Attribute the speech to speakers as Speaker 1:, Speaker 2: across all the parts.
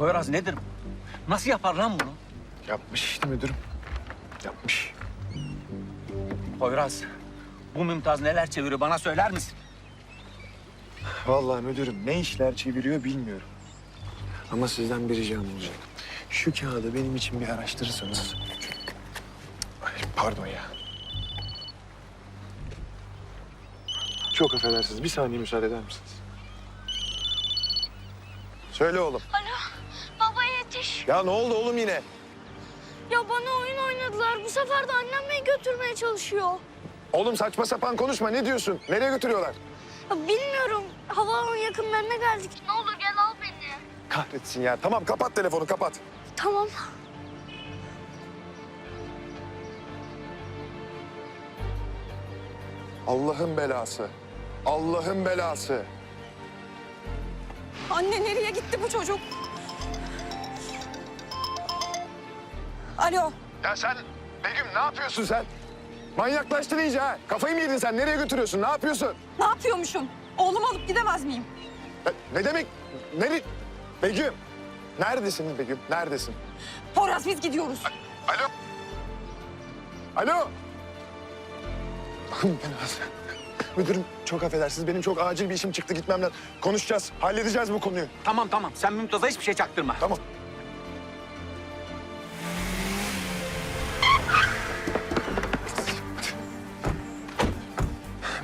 Speaker 1: Poyraz nedir? Nasıl yapar lan bunu?
Speaker 2: Yapmış işte müdürüm. Yapmış.
Speaker 1: Poyraz, bu Mümtaz neler çeviriyor bana söyler misin?
Speaker 2: Vallahi müdürüm ne işler çeviriyor bilmiyorum. Ama sizden bir ricam olacak. Şu kağıdı benim için bir araştırırsanız. Ay, pardon ya. Çok affedersiniz. Bir saniye müsaade eder misiniz? Söyle oğlum.
Speaker 3: Alo, yetiş.
Speaker 2: Ya ne oldu oğlum yine?
Speaker 3: Ya bana oyun oynadılar. Bu sefer de annem beni götürmeye çalışıyor.
Speaker 2: Oğlum saçma sapan konuşma. Ne diyorsun? Nereye götürüyorlar?
Speaker 3: Ya bilmiyorum. Havaalanı yakınlarına geldik. Ne olur gel al beni.
Speaker 2: Kahretsin ya. Tamam kapat telefonu kapat.
Speaker 3: Tamam.
Speaker 2: Allah'ın belası. Allah'ın belası.
Speaker 4: Anne nereye gitti bu çocuk? Alo.
Speaker 2: Ya sen Begüm ne yapıyorsun sen? Manyaklaştın iyice ha. Kafayı mı yedin sen? Nereye götürüyorsun? Ne yapıyorsun?
Speaker 4: Ne yapıyormuşum? Oğlumu alıp gidemez miyim?
Speaker 2: Ya ne demek? Nere... Begüm. Neredesin Begüm? Neredesin?
Speaker 4: Poyraz biz gidiyoruz.
Speaker 2: Alo. Alo. Allah'ım belası. Müdürüm çok affedersiniz. Benim çok acil bir işim çıktı. Gitmem lazım. Konuşacağız. Halledeceğiz bu konuyu.
Speaker 1: Tamam tamam, sen Mümtaz'a hiçbir şey çaktırma.
Speaker 2: Tamam.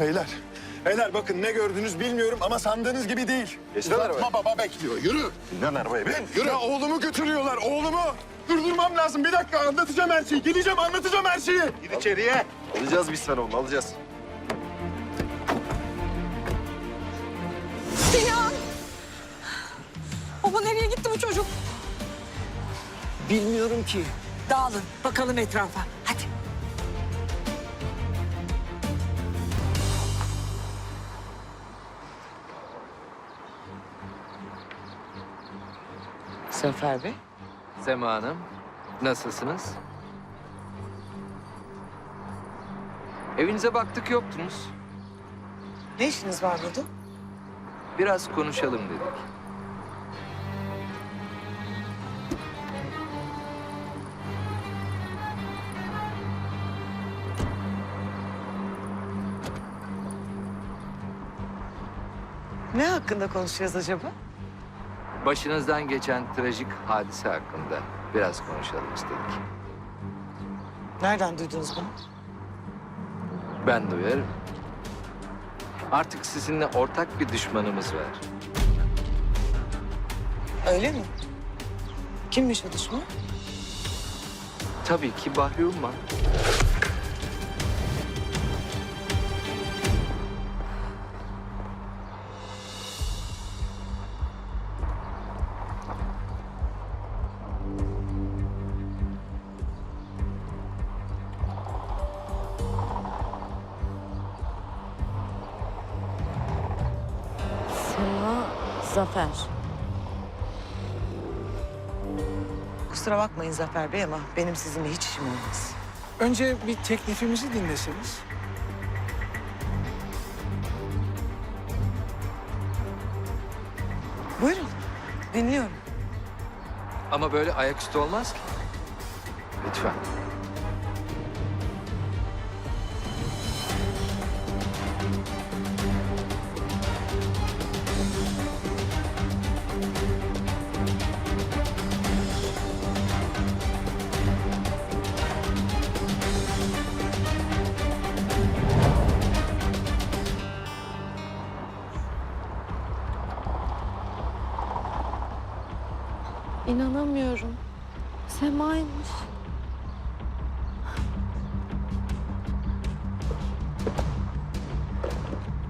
Speaker 2: Beyler, beyler bakın ne gördünüz bilmiyorum ama sandığınız gibi değil. Uzatma baba bekliyor. Yürü.
Speaker 5: Lan arabaya bin. Yürü.
Speaker 2: Ya oğlumu götürüyorlar, oğlumu. Durdurmam lazım. Bir dakika anlatacağım her şeyi. Gideceğim anlatacağım her şeyi.
Speaker 5: Gir içeriye. Alacağız biz sana onu alacağız.
Speaker 4: Sinan! Baba nereye gitti bu çocuk?
Speaker 6: Bilmiyorum ki. Dağılın bakalım etrafa. Zafer Bey.
Speaker 7: Sema Hanım, nasılsınız? Evinize baktık yoktunuz.
Speaker 6: Ne işiniz var burada?
Speaker 7: Biraz konuşalım dedik.
Speaker 6: Ne hakkında konuşacağız acaba?
Speaker 7: Başınızdan geçen trajik hadise hakkında biraz konuşalım istedik.
Speaker 6: Nereden duydunuz bunu?
Speaker 7: Ben duyarım. Artık sizinle ortak bir düşmanımız var.
Speaker 6: Öyle mi? Kimmiş o düşman?
Speaker 7: Tabii ki Bahri Umman.
Speaker 8: Zafer.
Speaker 6: Kusura bakmayın Zafer Bey ama benim sizinle hiç işim olmaz.
Speaker 9: Önce bir teklifimizi dinleseniz.
Speaker 6: Buyurun, dinliyorum.
Speaker 7: Ama böyle ayaküstü olmaz ki. Lütfen.
Speaker 8: İnanamıyorum. Sema'ymış.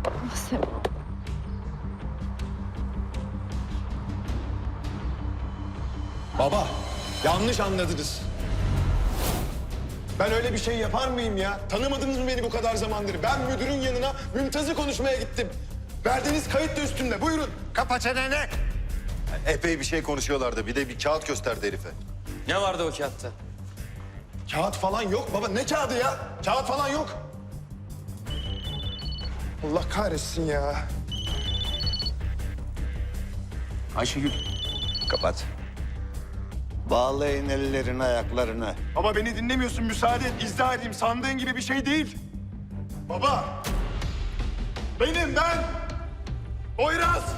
Speaker 8: Ah Sema.
Speaker 2: Baba, yanlış anladınız. Ben öyle bir şey yapar mıyım ya? Tanımadınız mı beni bu kadar zamandır? Ben müdürün yanına Mümtaz'ı konuşmaya gittim. Verdiğiniz kayıt da üstümde. Buyurun.
Speaker 5: Kapa çeneni. Epey bir şey konuşuyorlardı. Bir de bir kağıt gösterdi herife.
Speaker 1: Ne vardı o kağıtta?
Speaker 2: Kağıt falan yok baba. Ne kağıdı ya? Kağıt falan yok. Allah kahretsin ya.
Speaker 1: Ayşegül,
Speaker 5: Kapat.
Speaker 10: Bağlayın ellerini ayaklarını.
Speaker 2: Baba beni dinlemiyorsun. Müsaade et. izah edeyim. Sandığın gibi bir şey değil. Baba. Benim ben. Oyraz.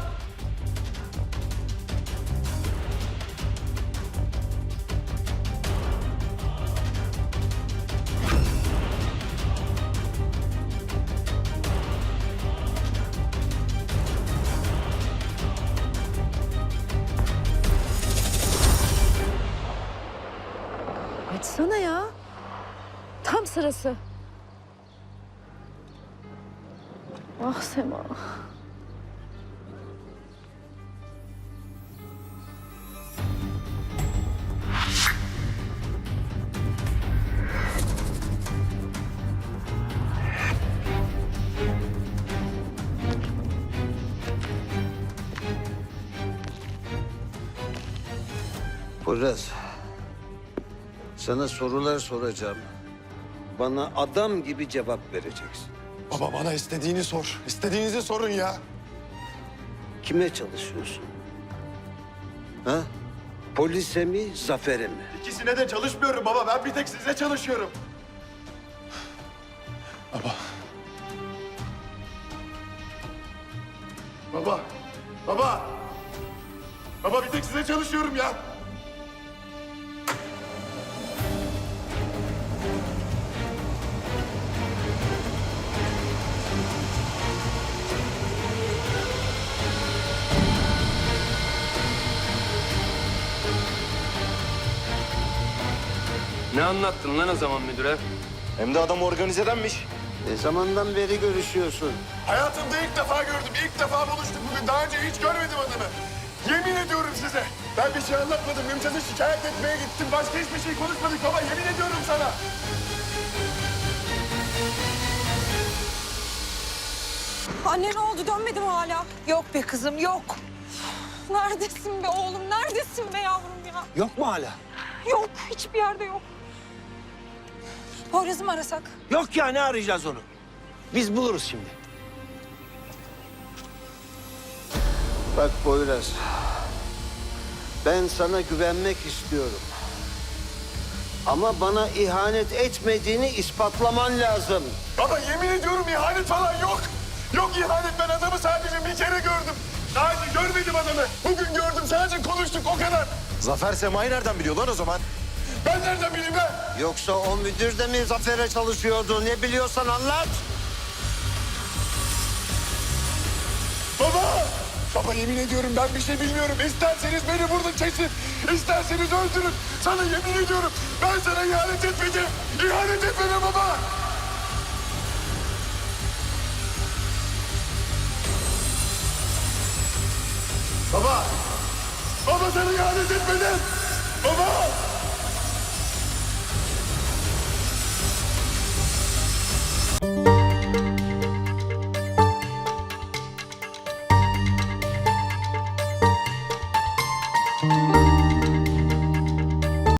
Speaker 8: Tam sırası. Ah Sema.
Speaker 10: Poyraz. Sana sorular soracağım. Bana adam gibi cevap vereceksin.
Speaker 2: Baba bana istediğini sor. İstediğinizi sorun ya.
Speaker 10: Kime çalışıyorsun? Ha? Polise mi, zafere mi?
Speaker 2: İkisine de çalışmıyorum baba. Ben bir tek size çalışıyorum. Baba. Baba. Baba. Baba bir tek size çalışıyorum ya.
Speaker 1: Ne anlattın lan o zaman müdüre?
Speaker 5: Hem de adam organizedenmiş.
Speaker 10: Ne zamandan beri görüşüyorsun?
Speaker 2: Hayatımda ilk defa gördüm. ilk defa buluştuk bugün. Daha önce hiç görmedim adamı. Yemin ediyorum size. Ben bir şey anlatmadım. Mümtaz'ı şikayet etmeye gittim. Başka hiçbir şey konuşmadık baba. Yemin ediyorum sana.
Speaker 4: Anne ne oldu dönmedi mi hala?
Speaker 6: Yok be kızım yok.
Speaker 4: Neredesin be oğlum neredesin be yavrum ya?
Speaker 6: Yok mu hala?
Speaker 4: Yok hiçbir yerde yok. Poyraz'ı mı arasak?
Speaker 11: Yok ya ne arayacağız onu? Biz buluruz şimdi.
Speaker 10: Bak Poyraz. Ben sana güvenmek istiyorum. Ama bana ihanet etmediğini ispatlaman lazım.
Speaker 2: Baba yemin ediyorum ihanet falan yok. Yok ihanet ben adamı sadece bir kere gördüm. Daha önce görmedim adamı. Bugün gördüm sadece konuştuk o kadar.
Speaker 5: Zafer Sema'yı nereden biliyor lan o zaman?
Speaker 2: Ben nereden bileyim ben?
Speaker 10: Yoksa o müdür de mi Zafer'e çalışıyordu? Ne biliyorsan anlat.
Speaker 2: Baba! Baba yemin ediyorum ben bir şey bilmiyorum. İsterseniz beni burada kesin. isterseniz öldürün. Sana yemin ediyorum ben sana ihanet etmedim. İhanet etmedim baba. Baba! Baba sana ihanet etmedim.
Speaker 3: Baba